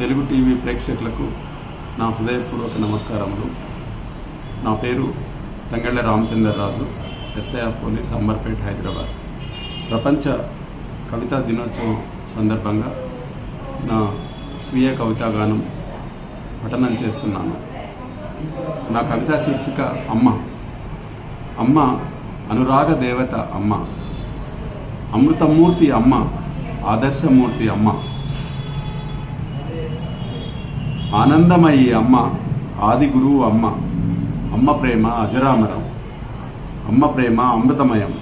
Telugu TV ప్రేక్షకులకు నా హృదయపూర్వక నమస్కారములు. నా పేరు తంగళ్ళ రామచంద్రరాజు ఎస్ఐఆర్ పోలీస్ అంబర్పేట్ హైదరాబాద్. ప్రపంచ కవితా దినోత్సవం సందర్భంగా నా స్వీయ కవితాగానం పఠనం చేస్తున్నాను. నా కవితా శీర్షిక అమ్మ. అమ్మ అనురాగ దేవత అమ్మ. అమృతమూర్తి అమ్మ ఆదర్శమూర్తి అమ్మ. ఆనందమయ్యి అమ్మ ఆది గురువు అమ్మ అమ్మ ప్రేమ అజరామరం అమ్మ ప్రేమ అమృతమయం.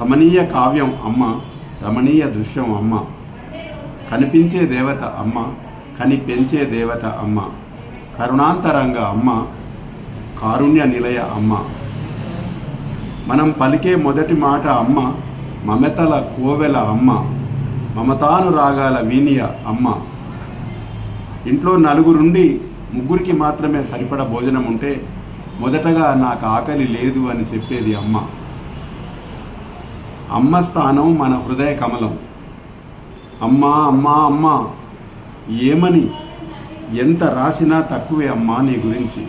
కమనీయ కావ్యం అమ్మ రమణీయ దృశ్యం అమ్మ. కనిపించే దేవత అమ్మ కని పెంచే దేవత అమ్మ. కరుణాంతరంగ అమ్మ కారుణ్య నిలయ అమ్మ. మనం పలికే మొదటి మాట అమ్మ మమతల కోవెల అమ్మ. మమతానురాగాల వీనియ అమ్మ. ఇంట్లో నలుగురుండి ముగ్గురికి మాత్రమే సరిపడ భోజనం ఉంటే మొదటగా నాకు ఆకలి లేదు అని చెప్పేది అమ్మ. అమ్మ స్థానం మన హృదయ కమలం. అమ్మా అమ్మా అమ్మ ఏమని ఎంత రాసినా తక్కువే అమ్మా నీ గురించి.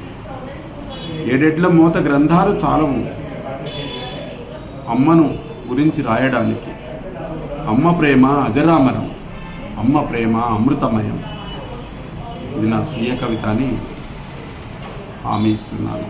ఏడెడ్ల మూత గ్రంథాలు చాలవు. అమ్మను గురించి రాయడానికి. అమ్మ ప్రేమ అజరామరం. అమ్మ ప్రేమ అమృతమయం. ఇది నా స్వీయ కవిత అని హామీ ఇస్తున్నాను.